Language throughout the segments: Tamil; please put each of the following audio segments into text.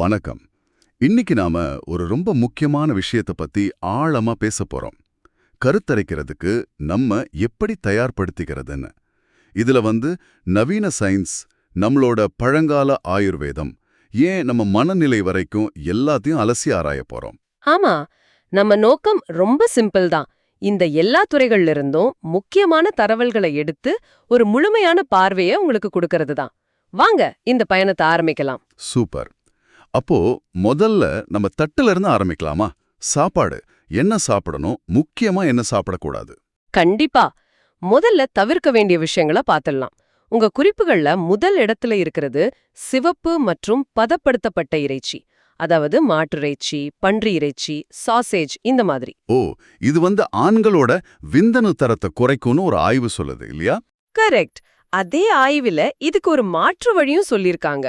வணக்கம். இன்னைக்கு நாம ஒரு ரொம்ப முக்கியமான விஷயத்தை பத்தி ஆழமா பேச போறோம். கருத்தரிக்கிறதுக்கு நம்ம எப்படி தயார்படுத்திக்கிறதுன்னு. இதுல வந்து நவீன சயின்ஸ் நம்மளோட பழங்கால ஆயுர்வேதம் ஏன் நம்ம மனநிலை வரைக்கும் எல்லாத்தையும் அலசி ஆராய போறோம். ஆமா நம்ம நோக்கம் ரொம்ப சிம்பிள் தான். இந்த எல்லா துறைகள்ல இருந்தும் முக்கியமான தரவல்களை எடுத்து ஒரு முழுமையான பார்வையை உங்களுக்கு கொடுக்கறது தான். வாங்க இந்த பயணத்தை ஆரம்பிக்கலாம். சூப்பர். அப்போ முதல்ல நம்ம தட்டுல இருந்து ஆரம்பிக்கலாமா? சாப்பாடு. என்ன சாப்பிடணும்? முக்கியமா என்ன சாப்பிடக்கூடாது? கண்டிப்பா. முதல்ல தவிர்க்க வேண்டிய விஷயங்களை பார்த்துடலாம் உங்க குறிப்புகள்ல முதல் இடத்துல இருக்கிறது சிவப்பு மற்றும் பதப்படுத்தப்பட்ட இறைச்சி. அதாவது மாட்டிறைச்சி பன்றி இறைச்சி சாசேஜ் இந்த மாதிரி. ஓ இது வந்து ஆண்களோட விந்தணு தரத்தை குறைக்கும்னு ஒரு ஆய்வு சொல்லுது இல்லையா? கரெக்ட். அதே ஆய்வுல இதுக்கு ஒரு மாற்று வழியும் சொல்லிருக்காங்க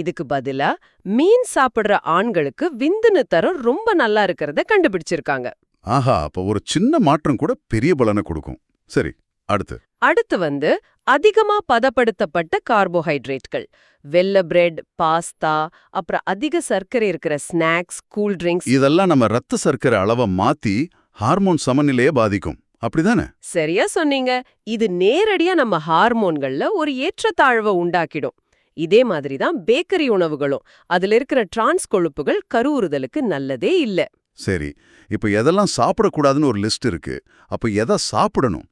இதுக்கு பதிலா மீன் சாப்பிடுற ஆண்களுக்கு விந்துன்னு தரம் ரொம்ப நல்லா இருக்கிறத கண்டுபிடிச்சிருக்காங்க. ஆஹா அப்ப ஒரு சின்ன மாற்றம் கூட பெரிய பலனை கொடுக்கும். சரி அடுத்து. அடுத்து வந்து அதிகமா பதப்படுத்தப்பட்ட கார்போஹைட்ரேட்கள். வெள்ள பிரெட் பாஸ்தா அப்புறம் அதிக சர்க்கரை இருக்கிற ஸ்நாக்ஸ் கூல் ட்ரிங்க்ஸ். இதெல்லாம் நம்ம ரத்த சர்க்கரை அளவை மாத்தி ஹார்மோன் சமநிலையை பாதிக்கும். அப்படிதானே? சரியா சொன்னீங்க. இது நேரடியா நம்ம ஹார்மோன்கள்ல ஒரு ஏற்றத்தாழ்வை உண்டாக்கிடும். இதே மாதிரி தான் பேக்கரி உணவுகளும். அதுல இருக்கிற டிரான்ஸ் கொழுப்புகள் கருவுறுதலுக்கு நல்லதே இல்ல. சரி இப்ப எதெல்லாம் சாப்பிடக்கூடாதுன்னு ஒரு லிஸ்ட் இருக்கு. அப்ப எதை சாப்பிடணும்?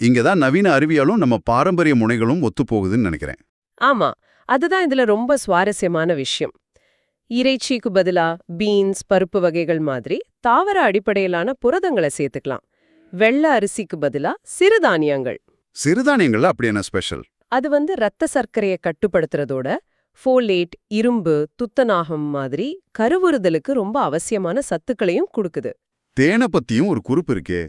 இங்க தான் நவீன அறிவியலும் நம்ம பாரம்பரிய முனைகளும் ஒத்துப்போகுதுன்னு நினைக்கிறேன். ஆமா அதுதான் இதுல ரொம்ப சுவாரஸ்யமான விஷயம். இறைச்சிக்கு பதிலா பீன்ஸ் பருப்பு வகைகள் மாதிரி தாவர அடிப்படையிலான புரதங்களை சேர்த்துக்கலாம். வெள்ளை அரிசிக்கு பதிலா சிறுதானியங்கள். சிறுதானியங்கள்ல அப்படி என்ன ஸ்பெஷல் அது வந்து ரத்த சர்க்கரையை கட்டுப்படுத்துறதோட ஃபோலேட் இரும்பு துத்தநாகம் மாதிரி கருவுறுதலுக்கு ரொம்ப அவசியமான சத்துக்களையும் கொடுக்குது. தேனை பத்தியும் ஒரு குறிப்பு இருக்கே.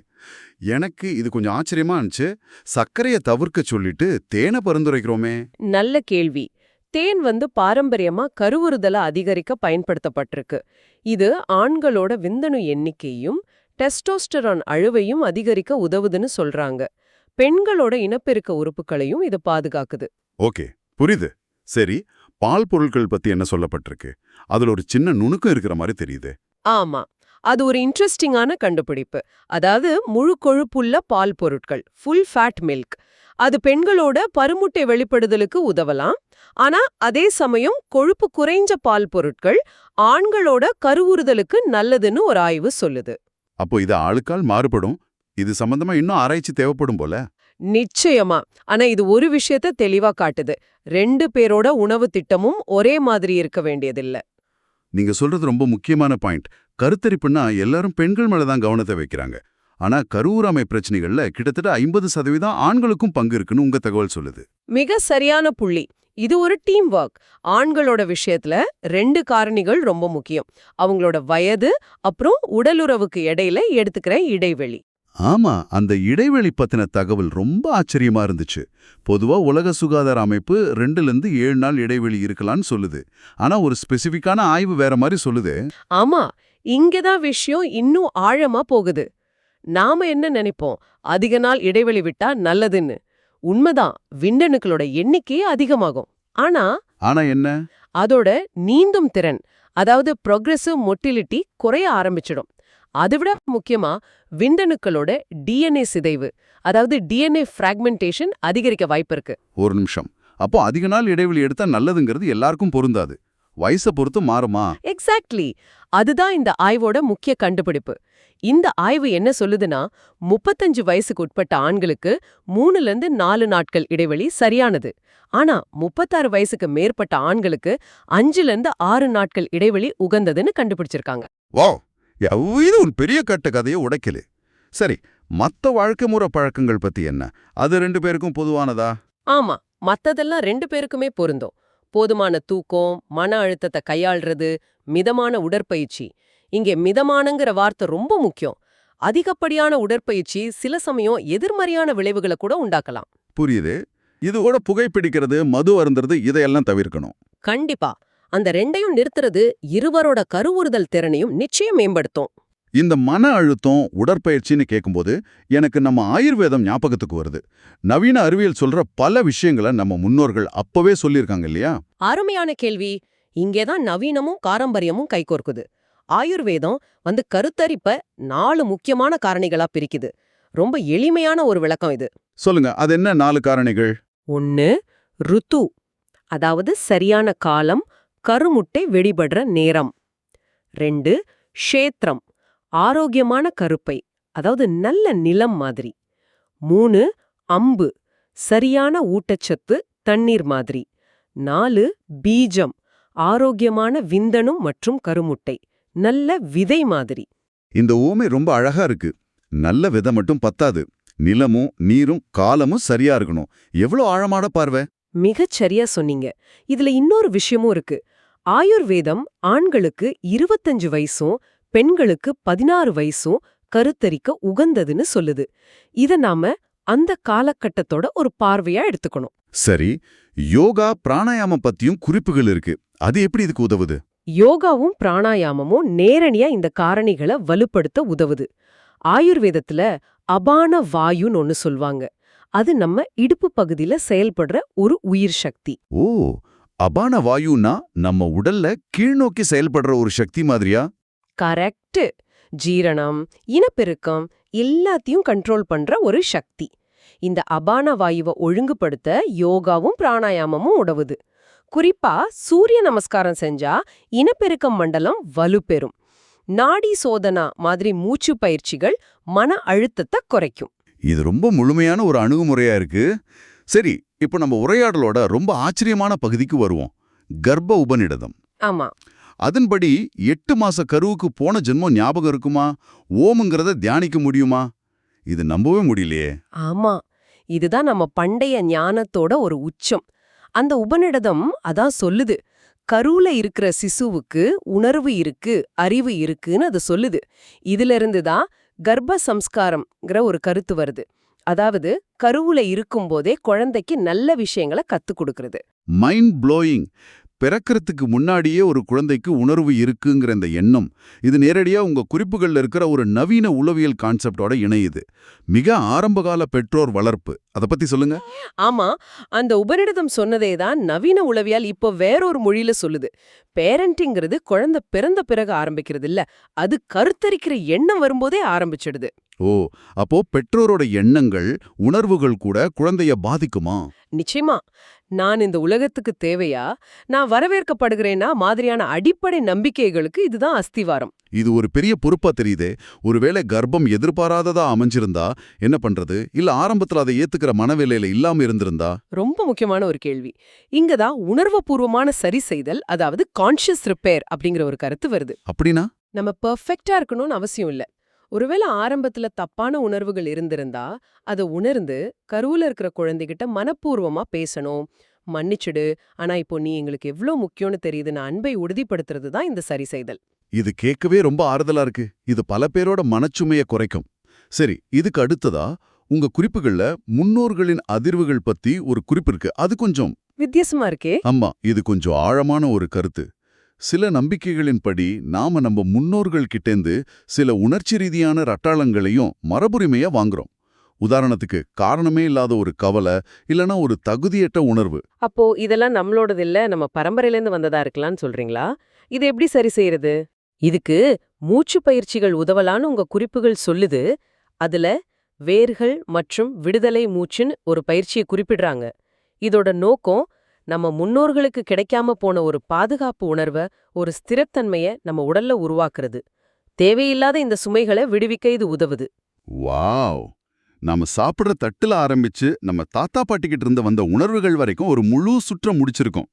எனக்கு இது கொஞ்சம் ஆச்சரியமா இருந்துச்சு. சர்க்கரையை தவிர்க்க சொல்லிட்டு தேனை பரிந்துரைக்கிறோமே. நல்ல கேள்வி. தேன் வந்து பாரம்பரியமா கருவுறுதலை அதிகரிக்க பயன்படுத்தப்பட்டிருக்கு. இது ஆண்களோட விந்தணு எண்ணிக்கையும் டெஸ்டோஸ்டரான் அழுவையும் அதிகரிக்க உதவுதுன்னு சொல்றாங்க. பெண்களோட இனப்பெருக்க உறுப்புகளையும் இது பாதுகாக்குது. ஓகே புரியுது. சரி பால் பொருட்கள் பத்தி என்ன சொல்லப்பட்டிருக்கு? அதுல ஒரு சின்ன நுணுக்கம் இருக்கிற மாதிரி தெரியுது. ஆமா அது ஒரு இன்ட்ரெஸ்டிங்கான கண்டுபிடிப்பு. அதாவது முழு கொழுப்புள்ள பால் பொருட்கள் ஃபுல் ஃபேட் மில்க் அது பெண்களோட பருமுட்டை வெளிப்படுதலுக்கு உதவலாம். ஆனா அதே சமயம் கொழுப்பு குறைஞ்ச பால் பொருட்கள் ஆண்களோட கருவுறுதலுக்கு நல்லதுன்னு ஒரு ஆய்வு சொல்லுது. அப்போ இது ஆளுக்கால் மாறுபடும்? இது சம்பந்தமா இன்னும் ஆராய்ச்சி தேவைப்படும் போல. நிச்சயமா. ஆனா இது ஒரு விஷயத்த தெளிவா காட்டுது. ரெண்டு பேரோட உணவு திட்டமும் ஒரே மாதிரி இருக்க வேண்டியதில்ல. நீங்க சொல்றது ரொம்ப முக்கியமான பாயிண்ட். கருத்தரிப்புன்னா எல்லாரும் பெண்கள் மேல தான் கவனத்தை வைக்கிறாங்க. ஆனா கருவுராமை பிரச்சனைகள்ல கிட்டத்தட்ட ஐம்பது சதவீதம் ஆண்களுக்கும் பங்கு இருக்குன்னு உங்க தகவல் சொல்லுது. மிக சரியான புள்ளி. இது ஒரு டீம் ஒர்க் ஆண்களோட விஷயத்துல ரெண்டு காரணிகள் ரொம்ப முக்கியம். அவங்களோட வயது அப்புறம் உடலுறவுக்கு இடையில எடுத்துக்கிற இடைவெளி. ஆமா அந்த இடைவெளி பத்தின தகவல் ரொம்ப ஆச்சரியமா இருந்துச்சு. பொதுவா உலக சுகாதார அமைப்பு ரெண்டுல இருந்து ஏழு நாள் இடைவெளி இருக்கலாம்னு சொல்லுது. ஆனா ஒரு ஸ்பெசிஃபிக்கான ஆய்வு வேற மாதிரி சொல்லுது. ஆமா இங்கதான் விஷயம் இன்னும் ஆழமா போகுது. நாம என்ன நினைப்போம்? அதிக நாள் இடைவெளி விட்டா நல்லதுன்னு. உண்மைதான் விண்டணுக்களோட எண்ணிக்கையே அதிகமாகும். ஆனா ஆனா என்ன? அதோட நீந்தும் திறன் அதாவது ப்ரொக்ரெசிவ் மொட்டிலிட்டி குறைய ஆரம்பிச்சிடும். அதை விட முக்கியமா விண்டணுக்களோட டிஎன்ஏ சிதைவு அதாவது டிஎன்ஏ ஃப்ராக்மெண்டேஷன் அதிகரிக்க வாய்ப்பு இருக்கு. ஒரு நிமிஷம். அப்போ அதிக நாள் இடைவெளி எடுத்தா நல்லதுங்கிறது எல்லாருக்கும் பொருந்தாது. வயசை பொறுத்து மாறுமா? எக்ஸாக்ட்லி அதுதான் இந்த ஆய்வோட முக்கிய கண்டுபிடிப்பு. இந்த ஆய்வு என்ன சொல்லுதுன்னா முப்பத்தஞ்சு வயசுக்கு உட்பட்ட ஆண்களுக்கு மூணுல இருந்து நாலு நாட்கள் இடைவெளி சரியானது. ஆனா முப்பத்தாறு வயசுக்கு மேற்பட்ட ஆண்களுக்கு அஞ்சுல இருந்து ஆறு நாட்கள் இடைவெளி உகந்ததுன்னு கண்டுபிடிச்சிருக்காங்க. வா இது ஒரு பெரிய கட்ட கதையை உடைக்கல. சரி மத்த வாழ்க்கை முறை பழக்கங்கள் பத்தி என்ன? அது ரெண்டு பேருக்கும் பொதுவானதா? ஆமா மத்ததெல்லாம் ரெண்டு பேருக்குமே பொருந்தும். போதுமான தூக்கம் மன அழுத்தத்தை கையாள்றது மிதமான உடற்பயிற்சி. இங்கே மிதமானங்கிற வார்த்தை ரொம்ப முக்கியம். அதிகப்படியான உடற்பயிற்சி சில சமயம் எதிர்மறையான விளைவுகளை கூட உண்டாக்கலாம். புரியுது. இது கூட புகைப்பிடிக்கிறது மது அருந்துறது இதையெல்லாம் தவிர்க்கணும். கண்டிப்பா. அந்த ரெண்டையும் நிறுத்துறது இருவரோட கருவுறுதல் திறனையும் நிச்சயம் மேம்படுத்தும். இந்த மன அழுத்தம் உடற்பயிற்சின்னு கேட்கும்போது எனக்கு நம்ம ஆயுர்வேதம் ஞாபகத்துக்கு வருது. நவீன அறிவியல் சொல்ற பல விஷயங்களை நம்ம முன்னோர்கள் அப்பவே சொல்லியிருக்காங்க இல்லையா? அருமையான கேள்வி. இங்கேதான் நவீனமும் பாரம்பரியமும் கைகோர்க்குது. ஆயுர்வேதம் வந்து கருத்தரிப்ப நாலு முக்கியமான காரணிகளா பிரிக்குது. ரொம்ப எளிமையான ஒரு விளக்கம் இது. சொல்லுங்க அது என்ன நாலு காரணிகள்? ஒன்னு ருத்து. அதாவது சரியான காலம் கருமுட்டை வெடிபடுற நேரம். ரெண்டு க்ஷேத்திரம் ஆரோக்கியமான கருப்பை அதாவது நல்ல நிலம் மாதிரி. மூணு அம்பு சரியான ஊட்டச்சத்து தண்ணீர் மாதிரி. நாலு பீஜம் ஆரோக்கியமான விந்தணு மற்றும் கருமுட்டை நல்ல விதை மாதிரி. இந்த ஊமை ரொம்ப அழகா இருக்கு. நல்ல விதை மட்டும் பத்தாது. நிலமும் நீரும் காலமும் சரியா இருக்கணும். எவ்வளவு ஆழமான பார்வை? மிகச் சரியா சொன்னீங்க. இதுல இன்னொரு விஷயமும் இருக்கு. ஆயுர்வேதம் ஆண்களுக்கு இருபத்தஞ்சு வயசும் பெண்களுக்கு பதினாறு வயசும் கருத்தரிக்க உகந்ததுன்னு சொல்லுது. இத நாம அந்த காலகட்டத்தோட ஒரு பார்வையா எடுத்துக்கணும். சரி யோகா பிராணாயாமம் பத்தியும் குறிப்புகள் இருக்கு. அது எப்படி இதுக்கு உதவுது? யோகாவும் பிராணாயாமமும் நேரடியா இந்த காரணிகளை வலுப்படுத்த உதவுது. ஆயுர்வேதத்துல அபான வாயுன்னு ஒன்னு சொல்வாங்க. அது நம்ம இடுப்பு பகுதியில செயல்படுற ஒரு உயிர் சக்தி. ஓ அபான வாயுனா நம்ம உடல்ல கீழ்நோக்கி செயல்படுற ஒரு சக்தி மாதிரியா? கரெக்ட் ஜீரணம் இனப்பெருக்கம் எல்லாத்தையும் கண்ட்ரோல் பண்ற ஒரு சக்தி. இந்த அபான வாயுவை ஒழுங்குபடுத்த யோகாவும் பிராணாயாமமும் உதவுது. குறிப்பா சூரிய நமஸ்காரம் செஞ்சா இனப்பெருக்கம் மண்டலம் வலுப்பெறும். நாடி சோதனா மாதிரி மூச்சு பயிற்சிகள் மன அழுத்தத்தை குறைக்கும். இது ரொம்ப முழுமையான ஒரு அணுகுமுறையா இருக்கு. சரி இப்போ நம்ம உரையாடலோட ரொம்ப ஆச்சரியமான பகுதிக்கு வருவோம். கர்ப்ப உபநிடதம். ஆமா. அதன்படி எட்டு மாச கருவுக்கு போன ஜென்மம் ஞாபகம் இருக்குமா? ஓமுங்கிறத தியானிக்க முடியுமா? இது நம்பவே முடியலையே. ஆமா. இதுதான் நம்ம பண்டைய ஞானத்தோட ஒரு உச்சம். அந்த உபநிடதம் அதான் சொல்லுது. கருவுல இருக்கிற சிசுவுக்கு உணர்வு இருக்கு அறிவு இருக்குன்னு அது சொல்லுது. இதுல இருந்து தான் கர்ப்ப சம்ஸ்காரம்ங்கிற ஒரு கருத்து வருது. அதாவது கருவுல இருக்கும்போதே குழந்தைக்கு நல்ல விஷயங்களை கத்துக் கொடுக்கறது. மைண்ட் ப்ளோயிங் பிறக்கறதுக்கு முன்னாடியே ஒரு குழந்தைக்கு உணர்வு இருக்குங்கிற இந்த எண்ணம் இது நேரடியா உங்க குறிப்புகள்ல இருக்கிற ஒரு நவீன உளவியல் கான்செப்டோட இணையுது. மிக ஆரம்பகால பெற்றோர் வளர்ப்பு. அத பத்தி சொல்லுங்க. ஆமா அந்த உபநிடதம் சொன்னதே தான் நவீன உளவியல் இப்போ வேறொரு மொழியில சொல்லுது. பேரண்டிங்கிறது குழந்தை பிறந்த பிறகு ஆரம்பிக்கிறது இல்ல அது கருத்தரிக்கிற எண்ணம் வரும்போதே ஆரம்பிச்சிடுது. ஓ அப்போ பெற்றோரோட எண்ணங்கள் உணர்வுகள் கூட குழந்தைய பாதிக்குமா? நிச்சயமா. நான் இந்த உலகத்துக்கு தேவையா? நான் வரவேற்கப்படுகிறேன்னா மாதிரியான அடிப்படை நம்பிக்கைகளுக்கு இதுதான் அஸ்திவாரம். இது ஒரு பெரிய பொறுப்பா தெரியுதே. ஒருவேளை கர்ப்பம் எதிர்பாராததா அமைஞ்சிருந்தா என்ன பண்றது? இல்ல ஆரம்பத்துல அதை ஏத்துக்கிற மனவேலையில இல்லாம இருந்திருந்தா? ரொம்ப முக்கியமான ஒரு கேள்வி. இங்கதான் உணர்வுபூர்வமான சரி செய்தல் அதாவது கான்ஷியஸ் ரிப்பேர் அப்படிங்கிற ஒரு கருத்து வருது. அப்படின்னா? நம்ம பெர்ஃபெக்ட்டா இருக்கணும்னு அவசியம் இல்ல. ஒருவேளை ஆரம்பத்துல தப்பான உணர்வுகள் இருந்திருந்தா அதை உணர்ந்து கருவுல இருக்கிற குழந்தைகிட்ட மனப்பூர்வமா பேசணும். மன்னிச்சுடு ஆனா இப்போ நீ எங்களுக்கு எவ்ளோ முக்கியம்னு தெரியுதுன்னு அன்பை உறுதிப்படுத்துறது தான் இந்த சரி செய்தல். இது கேட்கவே ரொம்ப ஆறுதலா இருக்கு. இது பல பேரோட மனச்சுமைய குறைக்கும். சரி இதுக்கு அடுத்ததா உங்க குறிப்புகள்ல முன்னோர்களின் அதிர்வுகள் பத்தி ஒரு குறிப்பு இருக்கு. அது கொஞ்சம் வித்தியாசமா இருக்கே. ஆமா இது கொஞ்சம் ஆழமான ஒரு கருத்து. சில நம்பிக்கைகளின்படி நாம நம்ம முன்னோர்கள் கிட்டேந்து சில உணர்ச்சி ரீதியான ரட்டாளங்களையும் மரபுரிமையா வாங்குறோம். உதாரணத்துக்கு காரணமே இல்லாத ஒரு கவலை இல்லனா ஒரு தகுதியற்ற உணர்வு. அப்போ இதெல்லாம் நம்மளோடது இல்ல நம்ம பரம்பரையிலேருந்து வந்ததா இருக்கலாம்னு சொல்றீங்களா? இது எப்படி சரி செய்யறது? இதுக்கு மூச்சு பயிற்சிகள் உதவலான்னு உங்க குறிப்புகள் சொல்லுது. அதுல வேர்கள் மற்றும் விடுதலை மூச்சுன்னு ஒரு பயிற்சியை குறிப்பிடுறாங்க. இதோட நோக்கம் நம்ம முன்னோர்களுக்கு கிடைக்காம போன ஒரு பாதுகாப்பு உணர்வை ஒரு ஸ்திரத்தன்மைய நம்ம உடல்ல உருவாக்குறது. தேவையில்லாத இந்த சுமைகளை விடுவிக்க இது உதவுது. வாவ்! நாம சாப்பிடுற தட்டுல ஆரம்பிச்சு நம்ம தாத்தா பாட்டிக்கிட்ட இருந்து வந்த உணர்வுகள் வரைக்கும் ஒரு முழு சுற்றம் முடிச்சிருக்கோம்.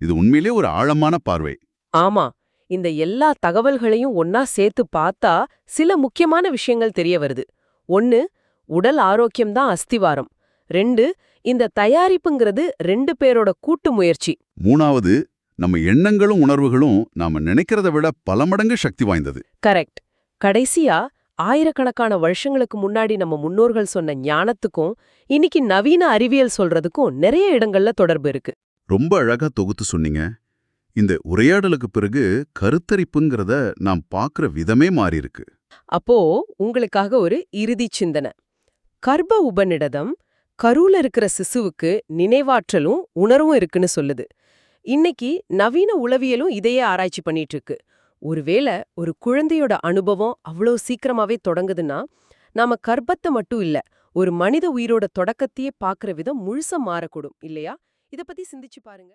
இது உண்மையிலே ஒரு ஆழமான பார்வை. ஆமா. இந்த எல்லா தகவல்களையும் ஒன்னா சேர்த்து பார்த்தா சில முக்கியமான விஷயங்கள் தெரிய வருது. ஒன்னு உடல் ஆரோக்கியம்தான் அஸ்திவாரம். ரெண்டு இந்த தயாரிப்புங்கிறது ரெண்டு பேரோட கூட்டு முயற்சி. மூணாவது நம்ம எண்ணங்களும் உணர்வுகளும் நாம நினைக்கிறத விட பல மடங்கு சக்தி வாய்ந்தது. கரெக்ட். கடைசியா ஆயிரக்கணக்கான வருஷங்களுக்கு முன்னாடி நம்ம முன்னோர்கள் சொன்ன ஞானத்துக்கும் இன்னைக்கு நவீன அறிவியல் சொல்றதுக்கும் நிறைய இடங்கள்ல தொடர்பு இருக்கு. ரொம்ப அழகா தொகுத்து சொன்னீங்க. இந்த உரையாடலுக்கு பிறகு கருத்தரிப்புங்கிறத நாம் பார்க்குற விதமே மாறியிருக்கு. அப்போ உங்களுக்காக ஒரு இறுதி சிந்தனை. கர்ப்ப உபநிடதம் கருவுல இருக்கிற சிசுவுக்கு நினைவாற்றலும் உணர்வும் இருக்குன்னு சொல்லுது. இன்னைக்கு நவீன உளவியலும் இதையே ஆராய்ச்சி பண்ணிட்டு இருக்கு ஒருவேளை ஒரு குழந்தையோட அனுபவம் அவ்வளோ சீக்கிரமாவே தொடங்குதுன்னா நாம கர்ப்பத்தை மட்டும் இல்ல ஒரு மனித உயிரோட தொடக்கத்தையே பார்க்குற விதம் முழுசா மாறக்கூடும் இல்லையா? இத பத்தி சிந்திச்சு பாருங்க.